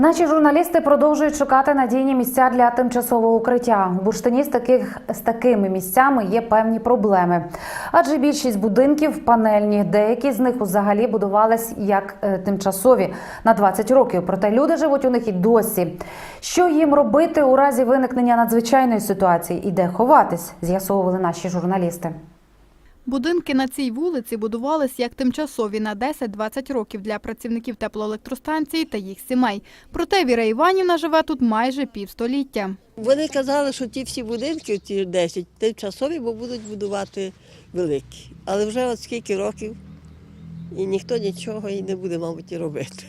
Наші журналісти продовжують шукати надійні місця для тимчасового укриття. У бурштині з таких з такими місцями є певні проблеми, адже більшість будинків панельні, деякі з них взагалі будувались як е, тимчасові на 20 років. Проте люди живуть у них і досі. Що їм робити у разі виникнення надзвичайної ситуації і де ховатись, з'ясовували наші журналісти. Будинки на цій вулиці будувались як тимчасові на 10-20 років для працівників теплоелектростанції та їх сімей. Проте Віра Іванівна живе тут майже півстоліття. Вони казали, що ті всі будинки, ті 10, тимчасові, бо будуть будувати великі. Але вже от скільки років, і ніхто нічого і не буде, мабуть, і робити.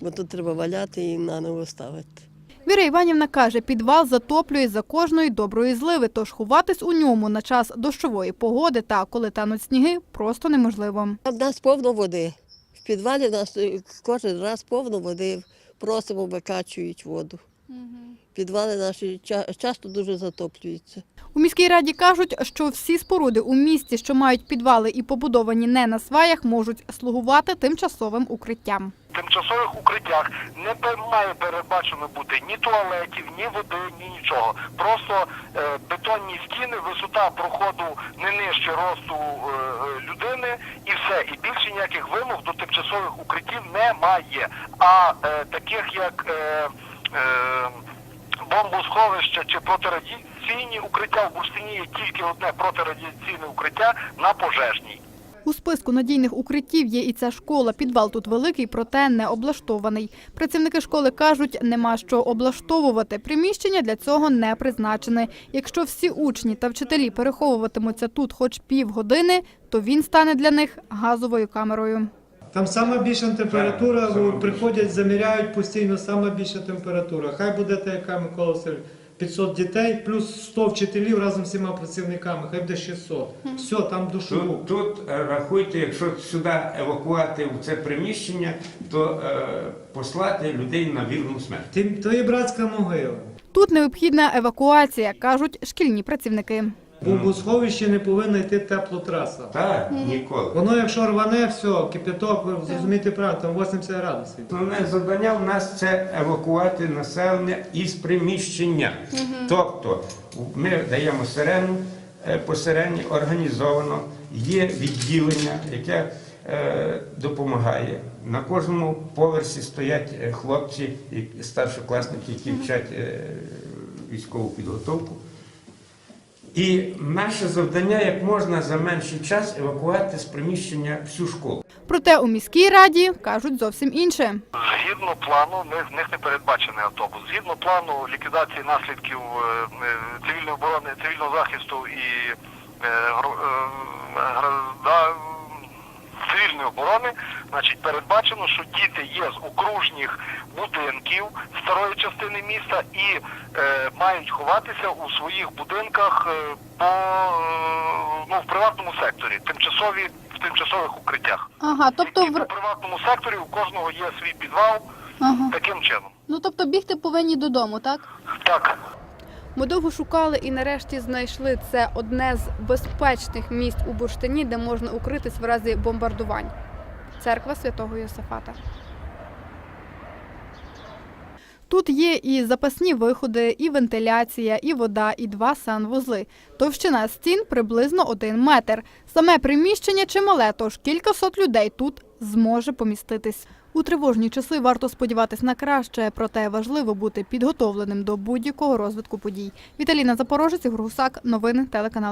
Бо тут треба валяти і наново ставити. Віра Іванівна каже, підвал затоплює за кожної доброї зливи, тож ховатись у ньому на час дощової погоди та коли тануть сніги просто неможливо. В нас повно води. В підвалі нас кожен раз повно води. Просимо, викачують воду. Підвали наші ча- часто дуже затоплюються. У міській раді кажуть, що всі споруди у місті, що мають підвали і побудовані не на сваях, можуть слугувати тимчасовим укриттям. В тимчасових укриттях не має передбачено бути ні туалетів, ні води, ні нічого. Просто е, бетонні стіни, висота проходу не нижче росту е, е, людини і все. І більше ніяких вимог до тимчасових укриттів немає. А таких як е, бомбосховища чи протирадіаційні укриття в Бурштині є тільки одне протирадіаційне укриття на пожежній. У списку надійних укриттів є і ця школа. Підвал тут великий, проте не облаштований. Працівники школи кажуть, нема що облаштовувати. Приміщення для цього не призначене. Якщо всі учні та вчителі переховуватимуться тут хоч півгодини, то він стане для них газовою камерою. Там сама більша температура, бо приходять, заміряють постійно, сама більша температура. Хай буде те, яка Микола Васильович, 500 дітей, плюс 100 вчителів разом з всіма працівниками, хай буде 600. Все, там душову. Тут, тут е, рахуйте, якщо сюди евакувати в це приміщення, то е, послати людей на вірну смерть. Тим- То є братська могила. Тут необхідна евакуація, кажуть шкільні працівники. Бо в сховищі не повинна йти теплотраса. Так, ніколи. Воно якщо рване, все, кипяток, ви зрозумієте правильно, там 80 градусів. Основне завдання в нас це евакувати населення із приміщення. Тобто ми даємо сирену, е, по сирені організовано, є відділення, яке е, допомагає. На кожному поверсі стоять е, хлопці, які- старшокласники, які вчать е, військову підготовку. І наше завдання як можна за менший час евакувати з приміщення всю школу. Проте у міській раді кажуть зовсім інше. Згідно плану, ми в них не передбачений автобус. Згідно плану ліквідації наслідків е, е, цивільної оборони, цивільного захисту і е, е, гра- да, цивільної оборони, значить, передбачено, що діти є з окружніх будинків старої частини міста і е, мають ховатися у своїх будинках е, по е, ну, в приватному секторі, тимчасові в тимчасових укриттях. Ага, тобто І по приватному секторі у кожного є свій підвал ага. таким чином. ну тобто бігти повинні додому, так? Так. Ми довго шукали і нарешті знайшли це одне з безпечних місць у бурштині, де можна укритись в разі бомбардувань. Церква святого Йосифата. Тут є і запасні виходи, і вентиляція, і вода, і два санвузли. Товщина стін приблизно один метр. Саме приміщення чимале, тож кількасот людей тут зможе поміститись. У тривожні часи варто сподіватись на краще, проте важливо бути підготовленим до будь-якого розвитку подій. Віталіна Запорожець, Гусак, новини телеканал.